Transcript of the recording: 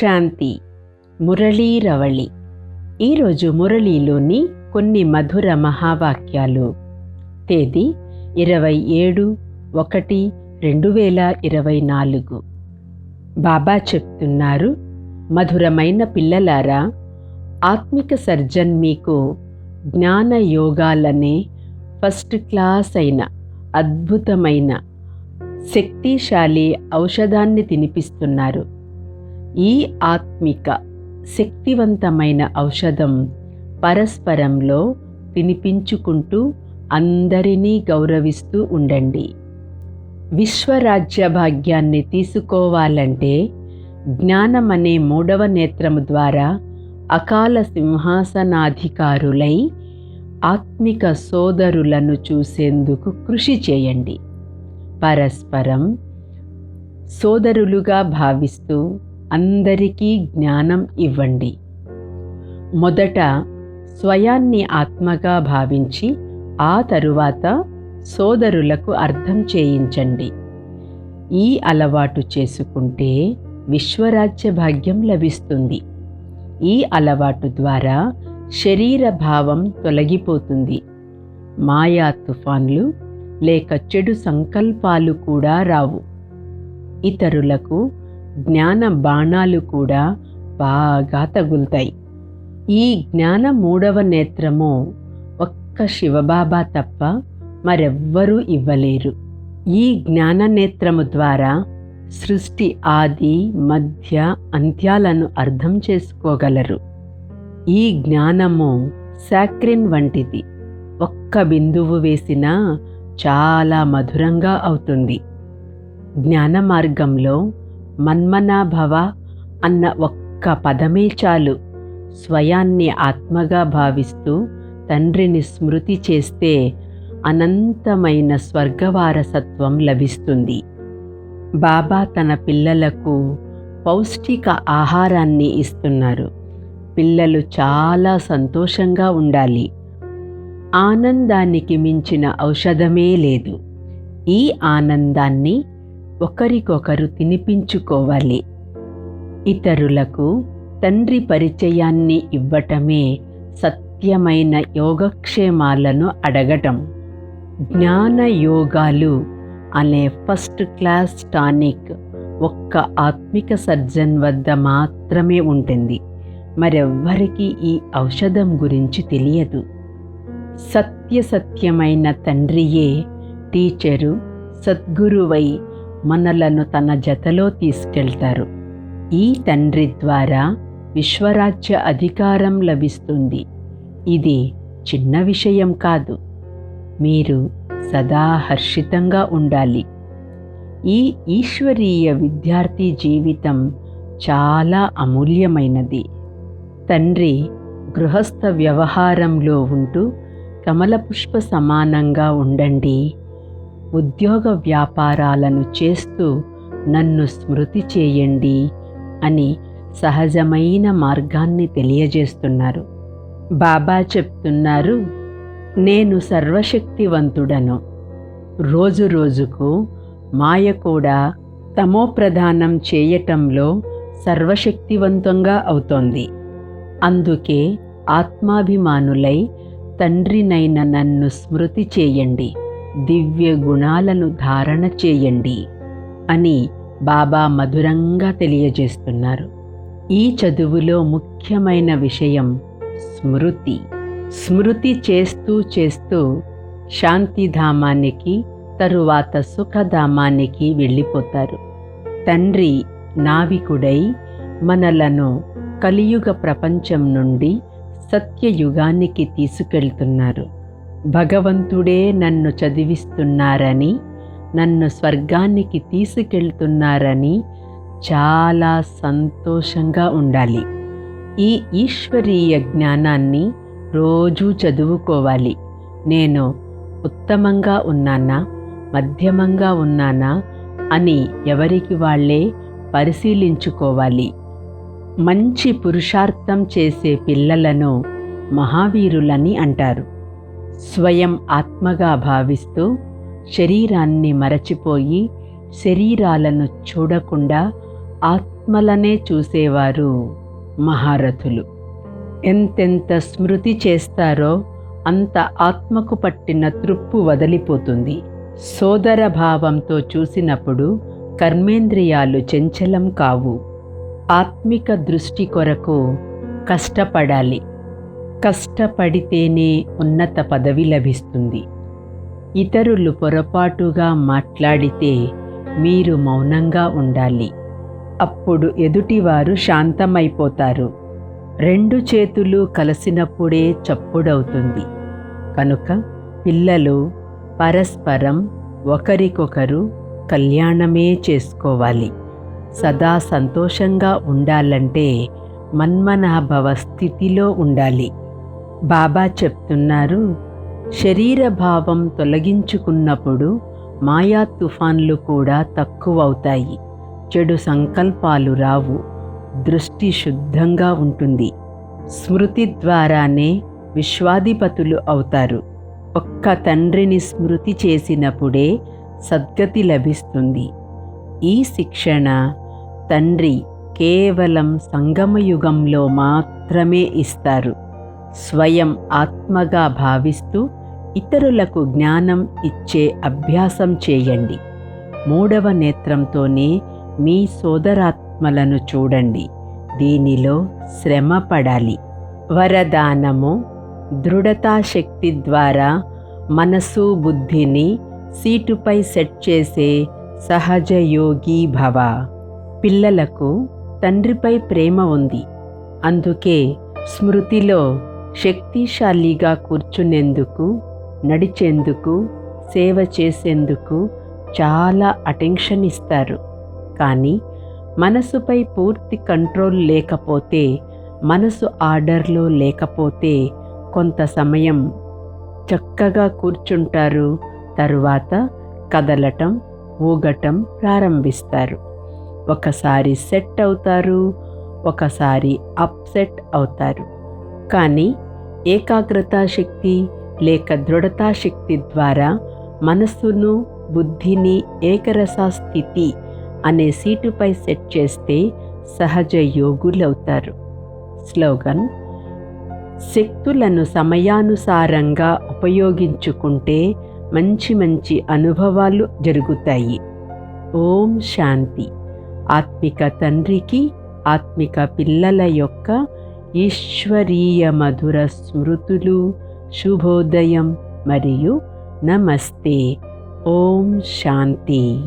శాంతి మురళీరవళి ఈరోజు మురళీలోని కొన్ని మధుర మహావాక్యాలు. తేదీ ఇరవై ఏడు ఒకటి రెండు వేల ఇరవై నాలుగు. బాబా చెప్తున్నారు మధురమైన పిల్లలారా ఆత్మిక సర్జన్ మీకు జ్ఞాన యోగాలనే ఫస్ట్ క్లాస్ అయిన అద్భుతమైన శక్తిశాలి ఔషధాన్ని తినిపిస్తున్నారు. ఈ ఆత్మిక శక్తివంతమైన ఔషధం పరస్పరంలో తినిపించుకుంటూ అందరినీ గౌరవిస్తూ ఉండండి. విశ్వరాజ్య భాగ్యాన్ని తీసుకోవాలంటే జ్ఞానం అనే మూడవ నేత్రము ద్వారా అకాల సింహాసనాధికారులై ఆత్మిక సోదరులను చూసేందుకు కృషి చేయండి. పరస్పరం సోదరులుగా భావిస్తూ అందరికీ జ్ఞానం ఇవ్వండి. మొదట స్వయాన్ని ఆత్మగా భావించి ఆ తరువాత సోదరులకు అర్థం చేయించండి. ఈ అలవాటు చేసుకుంటే విశ్వరాజ్య భాగ్యం లభిస్తుంది. ఈ అలవాటు ద్వారా శరీర భావం తొలగిపోతుంది. మాయా తుఫాన్లు లేక చెడు సంకల్పాలు కూడా రావు. ఇతరులకు జ్ఞాన బాణాలు కూడా బాగా తగులుతాయి. ఈ జ్ఞాన మూడవ నేత్రము ఒక్క శివబాబా తప్ప మరెవ్వరూ ఇవ్వలేరు. ఈ జ్ఞాన నేత్రము ద్వారా సృష్టి ఆది మధ్య అంత్యాలను అర్థం చేసుకోగలరు. ఈ జ్ఞానము సాక్రిన్ వంటిది. ఒక్క బిందువు వేసినా చాలా మధురంగా అవుతుంది. జ్ఞాన మార్గంలో మన్మనాభవ అన్న ఒక్క పదమే చాలు. స్వయాన్ని ఆత్మగా భావిస్తూ తండ్రిని స్మృతి చేస్తే అనంతమైన స్వర్గవారసత్వం లభిస్తుంది. బాబా తన పిల్లలకు పౌష్టిక ఆహారాన్ని ఇస్తున్నారు. పిల్లలు చాలా సంతోషంగా ఉండాలి. ఆనందానికి మించిన ఔషధమే లేదు. ఈ ఆనందాన్ని ఒకరికొకరు తినిపించుకోవాలి. ఇతరులకు తండ్రి పరిచయాన్ని ఇవ్వటమే సత్యమైన యోగక్షేమాలను అడగటం. జ్ఞాన యోగాలు అనే ఫస్ట్ క్లాస్ టానిక్ ఒక్క ఆత్మిక సర్జన్ వద్ద మాత్రమే ఉంటుంది. మరెవ్వరికీ ఈ ఔషధం గురించి తెలియదు. సత్యసత్యమైన తండ్రియే టీచరు సద్గురువై మనలను తన జతలో తీసుకెళ్తారు. ఈ తండ్రి ద్వారా విశ్వరాజ్య అధికారం లభిస్తుంది. ఇది చిన్న విషయం కాదు. మీరు సదా హర్షితంగా ఉండాలి. ఈ ఈశ్వరీయ విద్యార్థి జీవితం చాలా అమూల్యమైనది. తండ్రి గృహస్థ వ్యవహారంలో ఉంటూ కమలపుష్ప సమానంగా ఉండండి. ఉద్యోగ వ్యాపారాలను చేస్తూ నన్ను స్మృతి చేయండి అని సహజమైన మార్గాన్ని తెలియజేస్తున్నారు. బాబా చెప్తున్నారు నేను సర్వశక్తివంతుడను. రోజు రోజుకు మాయ కూడా తమోప్రధానం చేయటంలో సర్వశక్తివంతంగా అవుతోంది. అందుకే ఆత్మాభిమానులై తండ్రినైన నన్ను స్మృతి చేయండి. దివ్య గుణాలను ధారణ చేయండి అని బాబా మధురంగా తెలియజేస్తున్నారు. ఈ చదువులో ముఖ్యమైన విషయం స్మృతి. స్మృతి చేస్తూ చేస్తూ శాంతిధామానికి తరువాత సుఖధామానికి వెళ్ళిపోతారు. తండ్రి నావికుడై మనలను కలియుగ ప్రపంచం నుండి సత్యయుగానికి తీసుకెళ్తున్నారు. భగవంతుడే నన్ను చదివిస్తున్నారని నన్ను స్వర్గానికి తీసుకెళ్తున్నారని చాలా సంతోషంగా ఉండాలి. ఈ ఈశ్వరీయ జ్ఞానాన్ని రోజూ చదువుకోవాలి. నేను ఉత్తమంగా ఉన్నానా మధ్యమంగా ఉన్నానా అని ఎవరికి వాళ్ళే పరిశీలించుకోవాలి. మంచి పురుషార్థం చేసే పిల్లలను మహావీరులని అంటారు. స్వయం ఆత్మగా భావిస్తూ శరీరాన్ని మరచిపోయి శరీరాలను చూడకుండా ఆత్మలనే చూసేవారు మహారథులు. ఎంతెంత స్మృతి చేస్తారో అంత ఆత్మకు పట్టిన తృప్పు వదిలిపోతుంది. సోదర భావంతో చూసినప్పుడు కర్మేంద్రియాలు చంచలం కావు. ఆత్మిక దృష్టి కొరకు కష్టపడాలి. కష్టపడితేనే ఉన్నత పదవి లభిస్తుంది. ఇతరులు పొరపాటుగా మాట్లాడితే మీరు మౌనంగా ఉండాలి. అప్పుడు ఎదుటివారు శాంతమైపోతారు. రెండు చేతులు కలిసినప్పుడే చప్పుడవుతుంది. కనుక పిల్లలు పరస్పరం ఒకరికొకరు కళ్యాణమే చేసుకోవాలి. సదా సంతోషంగా ఉండాలంటే మన్మనాభవ స్థితిలో ఉండాలి. బాబా చెప్తున్నారు శరీర భావం తొలగించుకున్నప్పుడు మాయా తుఫాన్లు కూడా తక్కువవుతాయి. చెడు సంకల్పాలు రావు. దృష్టి శుద్ధంగా ఉంటుంది. స్మృతి ద్వారానే విశ్వాధిపతులు అవుతారు. ఒక్క తండ్రిని స్మృతి చేసినప్పుడే సద్గతి లభిస్తుంది. ఈ శిక్షణ తండ్రి కేవలం సంగమయుగంలో మాత్రమే ఇస్తారు. స్వయం ఆత్మగా భావిస్తూ ఇతరులకు జ్ఞానం ఇచ్చే అభ్యాసం చేయండి. మూడవ నేత్రంతోనే మీ సోదరాత్మలను చూడండి. దీనిలో శ్రమ పడాలి. వరదానము దృఢతాశక్తి ద్వారా మనసు బుద్ధిని సీటుపై సెట్ చేసే సహజయోగి భవ. పిల్లలకు తండ్రిపై ప్రేమ ఉంది. అందుకే స్మృతిలో శక్తిశాలిగా కూర్చునేందుకు నడిచేందుకు సేవ చేసేందుకు చాలా అటెన్షన్ ఇస్తారు. కానీ మనసుపై పూర్తి కంట్రోల్ లేకపోతే మనసు ఆర్డర్లో లేకపోతే కొంత సమయం చక్కగా కూర్చుంటారు. తరువాత కదలటం ఊగటం ప్రారంభిస్తారు. ఒకసారి సెట్ అవుతారు ఒకసారి అప్సెట్ అవుతారు. కానీ ఏకాగ్రతా శక్తి లేక దృఢతా శక్తి ద్వారా మనస్సును బుద్ధిని ఏకరసా స్థితి అనే సీటుపై సెట్ చేస్తే సహజ యోగులవుతారు. స్లోగన్ శక్తులను సమయానుసారంగా ఉపయోగించుకుంటే మంచి మంచి అనుభవాలు జరుగుతాయి. ఓం శాంతి. ఆత్మిక తండ్రికి ఆత్మిక పిల్లల యొక్క ఈశ్వరీయ మధుర స్మృతులు. శుభోదయం మరియు నమస్తే. ఓం శాంతి.